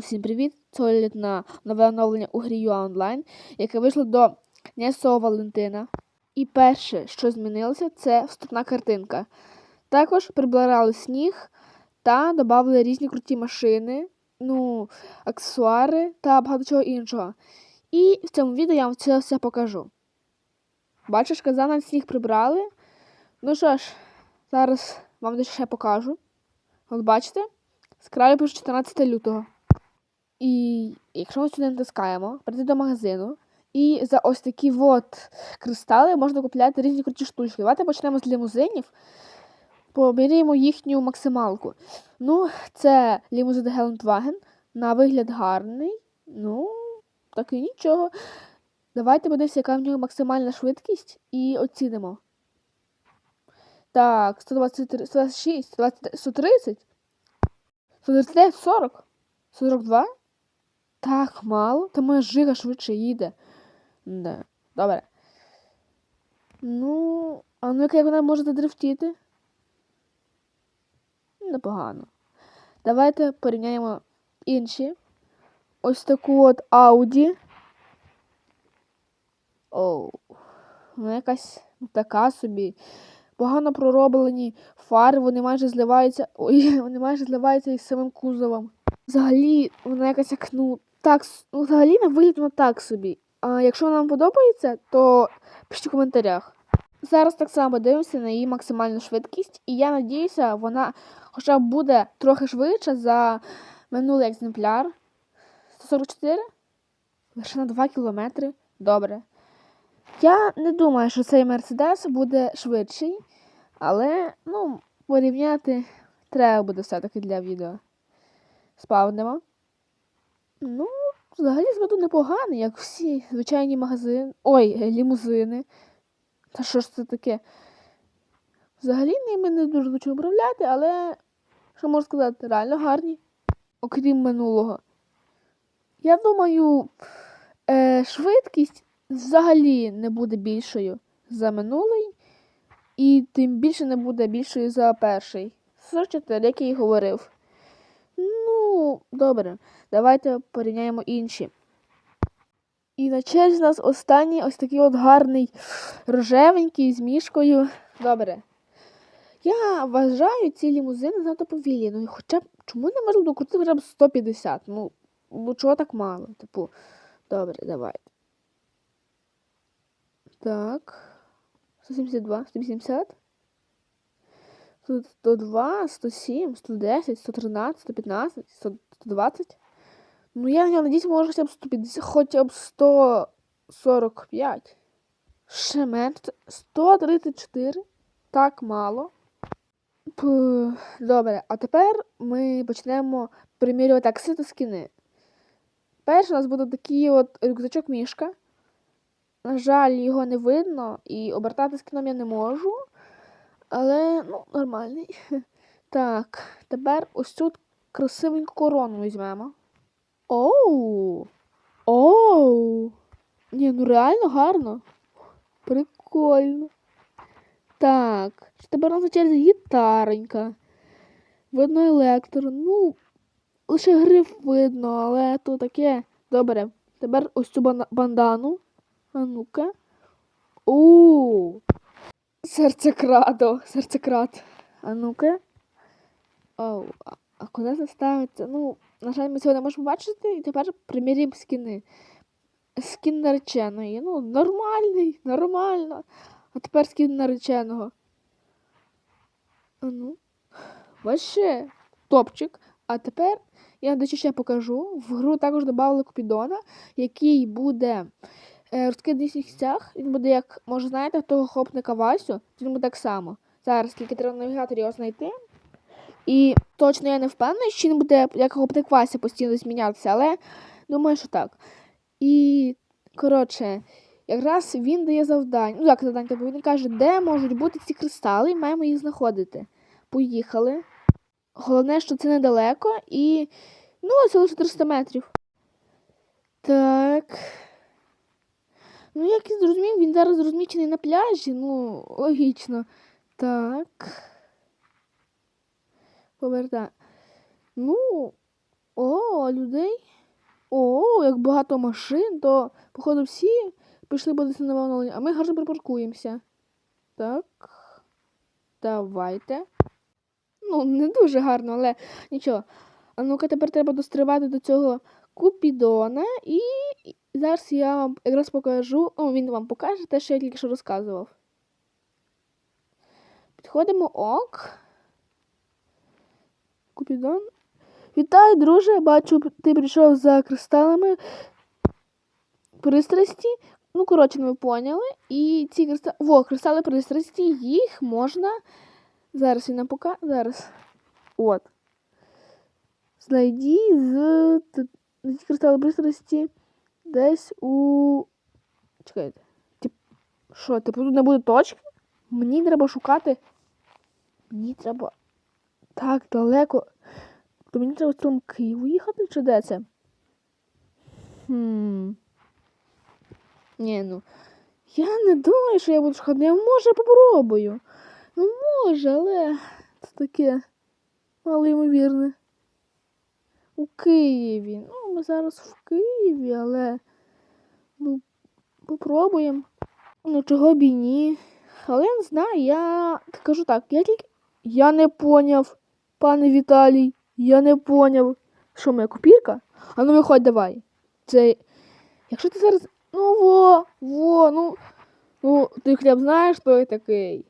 Усім привіт! Це огляд нове оновлення у грі UA Online, яке вийшло до Дня Валентина. І перше, що змінилося, це вступна картинка. Також прибирали сніг та додали різні круті машини, ну, аксесуари та багато чого іншого. І в цьому відео я вам це все покажу. Бачиш, казана сніг прибрали. Ну що ж, зараз вам дещо ще покажу. От бачите? З краю пише 14 лютого. І якщо ми сюди натискаємо, прийти до магазину, і за ось такі от кристали можна купляти різні круті штучки. Давайте почнемо з лімузинів. Поміряємо їхню максималку. Ну, це лімузин Гелендваген. На вигляд гарний. Ну, так і нічого. Давайте подивимося, яка в нього максимальна швидкість, і оцінимо. Так, 123, 126, 120, 130, 139, 40, 42. Так мало, та моя жига швидше їде. Да. Добре. Ну, а ну як вона може задрифтіти? Непогано. Давайте порівняємо інші. Ось таку от Audi. Оу. Вона якась така собі. Погано пророблені фари, вони майже зливаються. Ой, вони майже зливаються із самим кузовом. Взагалі, вона якась як, ну, так, ну, взагалі вигляд вона так собі. А якщо вам подобається, то пишіть у коментарях. Зараз так само дивимося на її максимальну швидкість, і я надіюся, вона хоча б буде трохи швидша за минулий екземпляр. 144? Лише на 2 кілометри. Добре. Я не думаю, що цей Мерседес буде швидший, але, ну, порівняти треба буде все-таки для відео. Спавнимо. Ну, взагалі з виду непоганий, як всі звичайні магазини. Ой, лімузини. Та що ж це таке? Взагалі ними не дуже хочу управляти, але що можу сказати, реально гарні. Окрім минулого. Я думаю, е, швидкість взагалі не буде більшою за минулий, і тим більше не буде більшою за перший. 44, як я і говорив. Добре, давайте порівняємо інші. І на черзі у нас останній ось такий от гарний рожевенький з мішкою. Добре. Я вважаю ці лімузини занадто повільні. Ну, хоча б чому не можна докрутити б 150? Ну, ну чого так мало? Типу, добре, давайте. Так. 172, 180. Тут 102, 107, 110, 113, 115, 120. Ну, я на надіюсь, може хоча б 150, хоча б 145. Ще менше. 134. Так мало. П, Добре, а тепер ми почнемо примірювати акси та скіни. Перший у нас буде такий от рюкзачок мішка. На жаль, його не видно і обертати скіном я не можу. Але, ну, нормальний. Так, тепер ось цю красивеньку корону візьмемо. Оу! Оу! Ні, ну реально гарно. Прикольно. Так, тепер на черзі гітаронька. Видно електро. Ну, лише гриф видно, але то таке. Добре. Тепер ось цю бандану. А ну-ка. У. Серцекрадо. Серцекрад. А ну-ка. Оу, а, куди це ставиться? Ну, на жаль, ми цього не можемо бачити, і тепер приміряємо скіни. Скін нареченої. Ну, нормальний, нормально. А тепер скін нареченого. А ну. Вообще, топчик. А тепер я дещо ще покажу. В гру також додали Купідона, який буде е, розкиданий в місцях. Він буде як, може, знаєте, того хлопника Васю, він буде так само. Зараз тільки треба на навігаторі його знайти. І точно я не впевнена, що він буде як хлопник Вася постійно змінятися, але думаю, що так. І, коротше, якраз він дає завдання. Ну, як завдання, тобто він каже, де можуть бути ці кристали, і маємо їх знаходити. Поїхали. Головне, що це недалеко і. Ну, це лише 300 метрів. Так. Ну, як я зрозумів, він зараз розмічений на пляжі. Ну, логічно. Так. Поверта. Ну, О, людей. О, як багато машин, то, походу, всі пішли подивитися на оновлення, а ми гарно припаркуємося. Так. Давайте. Ну, не дуже гарно, але нічого. А ну-ка тепер треба достривати до цього Купідона. І і зараз я вам якраз покажу. О, він вам покаже те, що я тільки що розказував. Підходимо ок. Купідон. Вітаю, друже. Бачу, ти прийшов за кристалами пристрасті. Ну, коротше, ви поняли. І ці кристали. Во, кристали пристрасті, їх можна. Зараз він нам пока. Зараз. От. Знайді з кристали пристрасті десь у. Чекайте. Тип... Що, типу тут не буде точки? Мені треба шукати. Мені треба так далеко. То мені треба в цілому Києву їхати, чи де це? Хм. Ні, ну. Я не думаю, що я буду шукати. Я може попробую. Ну, може, але це таке мало ймовірне. У Києві. Ми зараз в Києві, але ну, попробуємо. Ну, чого б і ні. Але я не знаю, я кажу так, я тільки. Я не поняв, пане Віталій, я не поняв. Що моя копірка? А ну виходь давай. Це. Якщо ти зараз. Ну во, во, ну. Ну, ти хліб знаєш, хто я такий.